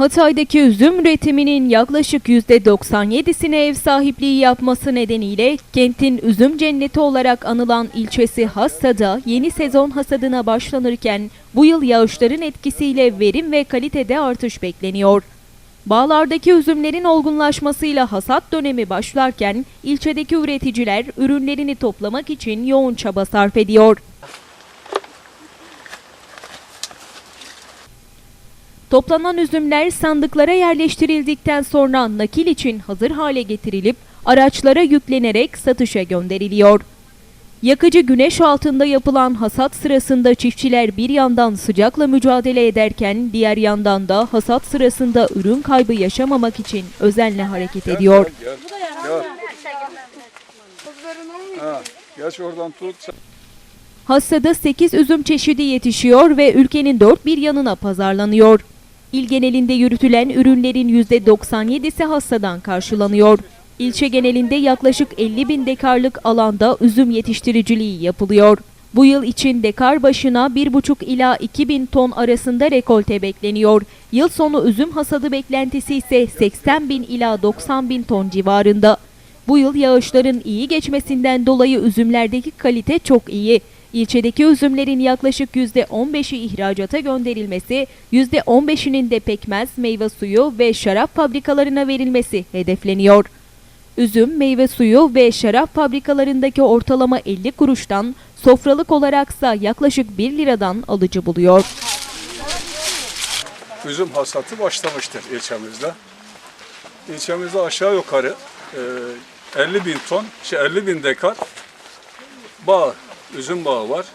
Hatay'daki üzüm üretiminin yaklaşık %97'sine ev sahipliği yapması nedeniyle kentin üzüm cenneti olarak anılan ilçesi Hassa'da yeni sezon hasadına başlanırken bu yıl yağışların etkisiyle verim ve kalitede artış bekleniyor. Bağlardaki üzümlerin olgunlaşmasıyla hasat dönemi başlarken ilçedeki üreticiler ürünlerini toplamak için yoğun çaba sarf ediyor. Toplanan üzümler sandıklara yerleştirildikten sonra nakil için hazır hale getirilip araçlara yüklenerek satışa gönderiliyor. Yakıcı güneş altında yapılan hasat sırasında çiftçiler bir yandan sıcakla mücadele ederken diğer yandan da hasat sırasında ürün kaybı yaşamamak için özenle hareket ediyor. Gel. Gel. Ha, geç oradan tut. Hassada 8 üzüm çeşidi yetişiyor ve ülkenin dört bir yanına pazarlanıyor. İl genelinde yürütülen ürünlerin %97'si hassadan karşılanıyor. İlçe genelinde yaklaşık 50 bin dekarlık alanda üzüm yetiştiriciliği yapılıyor. Bu yıl için dekar başına 1,5 ila 2 bin ton arasında rekolte bekleniyor. Yıl sonu üzüm hasadı beklentisi ise 80 bin ila 90 bin ton civarında. Bu yıl yağışların iyi geçmesinden dolayı üzümlerdeki kalite çok iyi. İlçedeki üzümlerin yaklaşık %15'i ihracata gönderilmesi, %15'inin de pekmez, meyve suyu ve şarap fabrikalarına verilmesi hedefleniyor. Üzüm, meyve suyu ve şarap fabrikalarındaki ortalama 50 kuruştan, sofralık olaraksa yaklaşık 1 liradan alıcı buluyor. Üzüm hasatı başlamıştır ilçemizde. İlçemizde aşağı yukarı e, 50 bin ton, şey 50 bin dekar bağ, üzüm bağı var.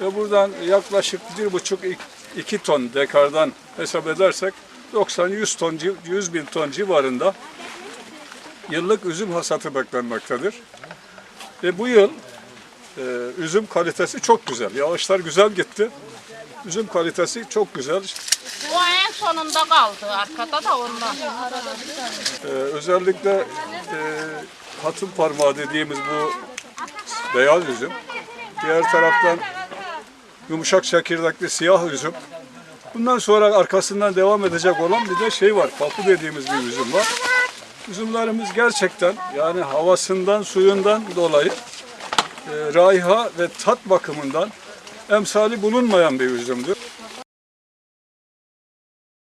Ve buradan yaklaşık 1,5-2 ton dekardan hesap edersek 90-100 ton, civ- 100 bin ton civarında yıllık üzüm hasatı beklenmektedir. Ve bu yıl e, üzüm kalitesi çok güzel. Yağışlar güzel gitti. Üzüm kalitesi çok güzel. Bu en sonunda kaldı arkada da ondan. Ee, özellikle e, hatun parmağı dediğimiz bu beyaz üzüm. Diğer taraftan yumuşak çekirdekli siyah üzüm. Bundan sonra arkasından devam edecek olan bir de şey var. Papu dediğimiz bir üzüm var. Üzümlerimiz gerçekten yani havasından, suyundan dolayı e, raiha ve tat bakımından emsali bulunmayan bir üzümdür.